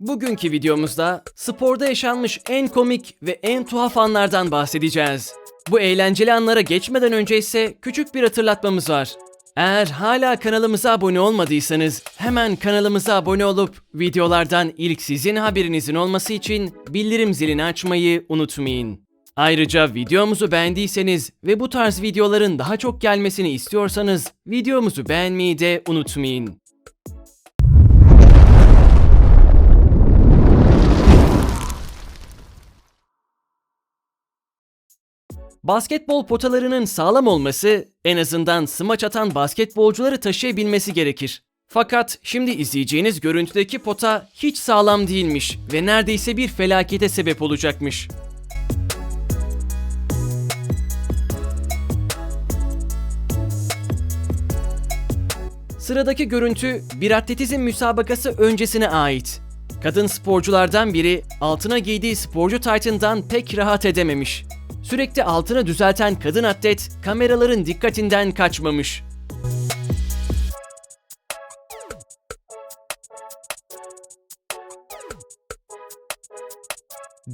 Bugünkü videomuzda sporda yaşanmış en komik ve en tuhaf anlardan bahsedeceğiz. Bu eğlenceli anlara geçmeden önce ise küçük bir hatırlatmamız var. Eğer hala kanalımıza abone olmadıysanız hemen kanalımıza abone olup videolardan ilk sizin haberinizin olması için bildirim zilini açmayı unutmayın. Ayrıca videomuzu beğendiyseniz ve bu tarz videoların daha çok gelmesini istiyorsanız videomuzu beğenmeyi de unutmayın. Basketbol potalarının sağlam olması en azından smaç atan basketbolcuları taşıyabilmesi gerekir. Fakat şimdi izleyeceğiniz görüntüdeki pota hiç sağlam değilmiş ve neredeyse bir felakete sebep olacakmış. Sıradaki görüntü bir atletizm müsabakası öncesine ait. Kadın sporculardan biri altına giydiği sporcu taytından pek rahat edememiş. Sürekli altını düzelten kadın atlet kameraların dikkatinden kaçmamış.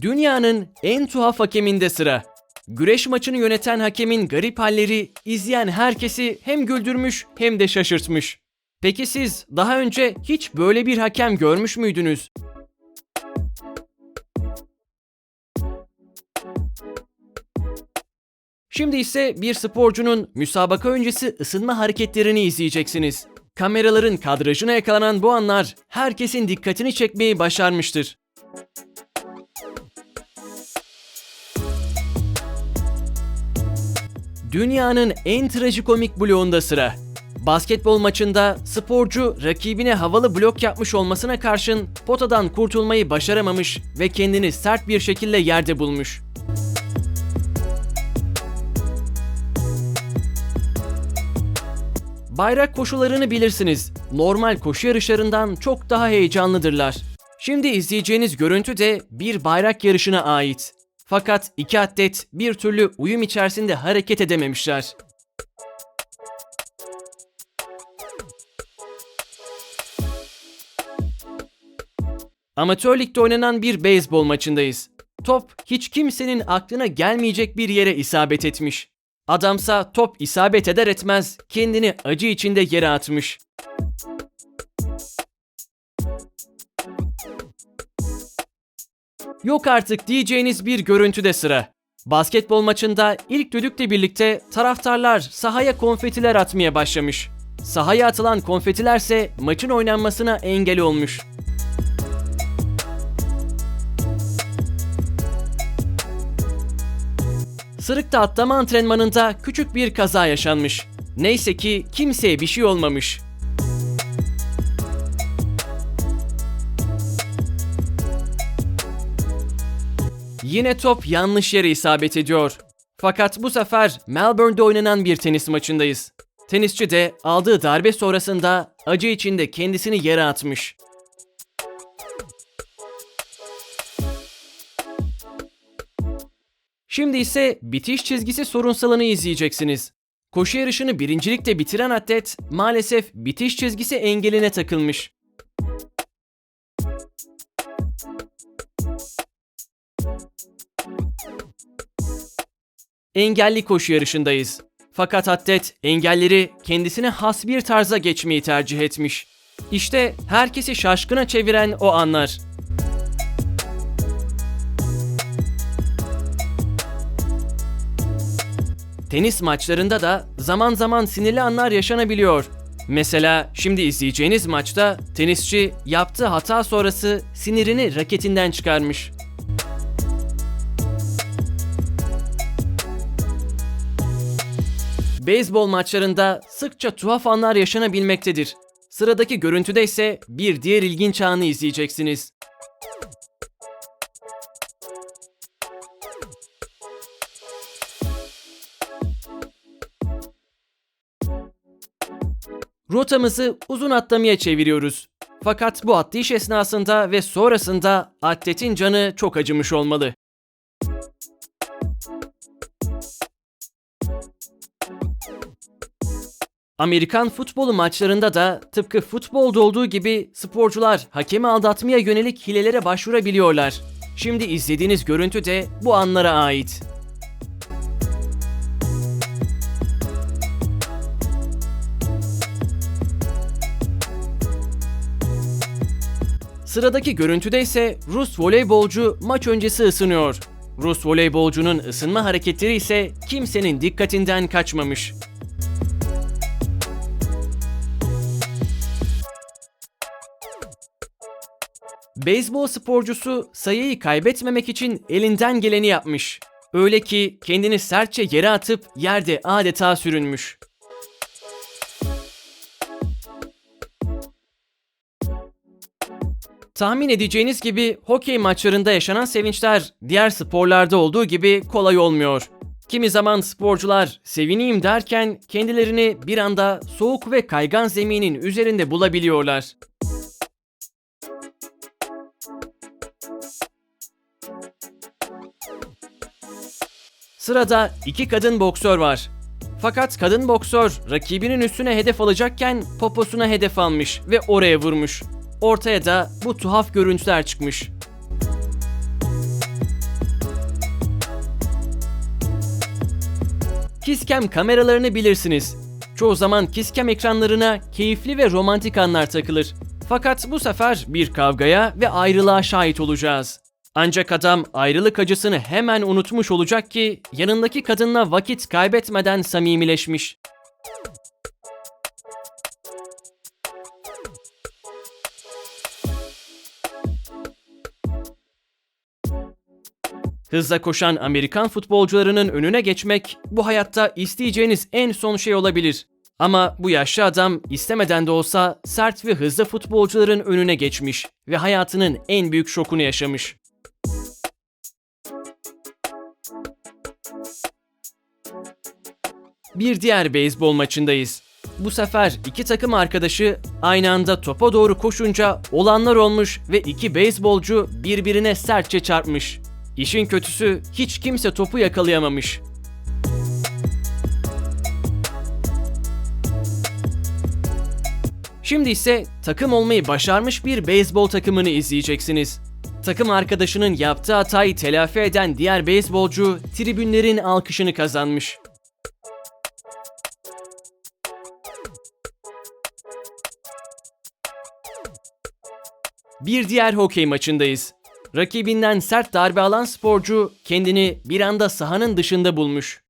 Dünyanın en tuhaf hakeminde sıra. Güreş maçını yöneten hakemin garip halleri izleyen herkesi hem güldürmüş hem de şaşırtmış. Peki siz daha önce hiç böyle bir hakem görmüş müydünüz? Şimdi ise bir sporcunun müsabaka öncesi ısınma hareketlerini izleyeceksiniz. Kameraların kadrajına yakalanan bu anlar herkesin dikkatini çekmeyi başarmıştır. Dünyanın en trajikomik bloğunda sıra. Basketbol maçında sporcu rakibine havalı blok yapmış olmasına karşın potadan kurtulmayı başaramamış ve kendini sert bir şekilde yerde bulmuş. Bayrak koşularını bilirsiniz. Normal koşu yarışlarından çok daha heyecanlıdırlar. Şimdi izleyeceğiniz görüntü de bir bayrak yarışına ait. Fakat iki atlet bir türlü uyum içerisinde hareket edememişler. Amatör ligde oynanan bir beyzbol maçındayız. Top hiç kimsenin aklına gelmeyecek bir yere isabet etmiş. Adamsa top isabet eder etmez kendini acı içinde yere atmış. Yok artık diyeceğiniz bir görüntüde sıra. Basketbol maçında ilk düdükle birlikte taraftarlar sahaya konfetiler atmaya başlamış. Sahaya atılan konfetilerse maçın oynanmasına engel olmuş. Sırıkta atlama antrenmanında küçük bir kaza yaşanmış. Neyse ki kimseye bir şey olmamış. Yine top yanlış yere isabet ediyor. Fakat bu sefer Melbourne'de oynanan bir tenis maçındayız. Tenisçi de aldığı darbe sonrasında acı içinde kendisini yere atmış. Şimdi ise bitiş çizgisi sorunsalını izleyeceksiniz. Koşu yarışını birincilikte bitiren atlet maalesef bitiş çizgisi engeline takılmış. Engelli koşu yarışındayız. Fakat atlet engelleri kendisine has bir tarza geçmeyi tercih etmiş. İşte herkesi şaşkına çeviren o anlar. Tenis maçlarında da zaman zaman sinirli anlar yaşanabiliyor. Mesela şimdi izleyeceğiniz maçta tenisçi yaptığı hata sonrası sinirini raketinden çıkarmış. Beyzbol maçlarında sıkça tuhaf anlar yaşanabilmektedir. Sıradaki görüntüde ise bir diğer ilginç anı izleyeceksiniz. Rotamızı uzun atlamaya çeviriyoruz. Fakat bu atlayış esnasında ve sonrasında atletin canı çok acımış olmalı. Amerikan futbolu maçlarında da tıpkı futbolda olduğu gibi sporcular hakemi aldatmaya yönelik hilelere başvurabiliyorlar. Şimdi izlediğiniz görüntü de bu anlara ait. Sıradaki görüntüde ise Rus voleybolcu maç öncesi ısınıyor. Rus voleybolcunun ısınma hareketleri ise kimsenin dikkatinden kaçmamış. Beyzbol sporcusu sayıyı kaybetmemek için elinden geleni yapmış. Öyle ki kendini sertçe yere atıp yerde adeta sürünmüş. Tahmin edeceğiniz gibi hokey maçlarında yaşanan sevinçler diğer sporlarda olduğu gibi kolay olmuyor. Kimi zaman sporcular sevineyim derken kendilerini bir anda soğuk ve kaygan zeminin üzerinde bulabiliyorlar. Sırada iki kadın boksör var. Fakat kadın boksör rakibinin üstüne hedef alacakken poposuna hedef almış ve oraya vurmuş. Ortaya da bu tuhaf görüntüler çıkmış. Kisscam kameralarını bilirsiniz. Çoğu zaman Kisscam ekranlarına keyifli ve romantik anlar takılır. Fakat bu sefer bir kavgaya ve ayrılığa şahit olacağız. Ancak adam ayrılık acısını hemen unutmuş olacak ki yanındaki kadınla vakit kaybetmeden samimileşmiş. Hızla koşan Amerikan futbolcularının önüne geçmek bu hayatta isteyeceğiniz en son şey olabilir. Ama bu yaşlı adam istemeden de olsa sert ve hızlı futbolcuların önüne geçmiş ve hayatının en büyük şokunu yaşamış. Bir diğer beyzbol maçındayız. Bu sefer iki takım arkadaşı aynı anda topa doğru koşunca olanlar olmuş ve iki beyzbolcu birbirine sertçe çarpmış. İşin kötüsü hiç kimse topu yakalayamamış. Şimdi ise takım olmayı başarmış bir beyzbol takımını izleyeceksiniz. Takım arkadaşının yaptığı hatayı telafi eden diğer beyzbolcu tribünlerin alkışını kazanmış. Bir diğer hokey maçındayız. Rakibinden sert darbe alan sporcu kendini bir anda sahanın dışında bulmuş.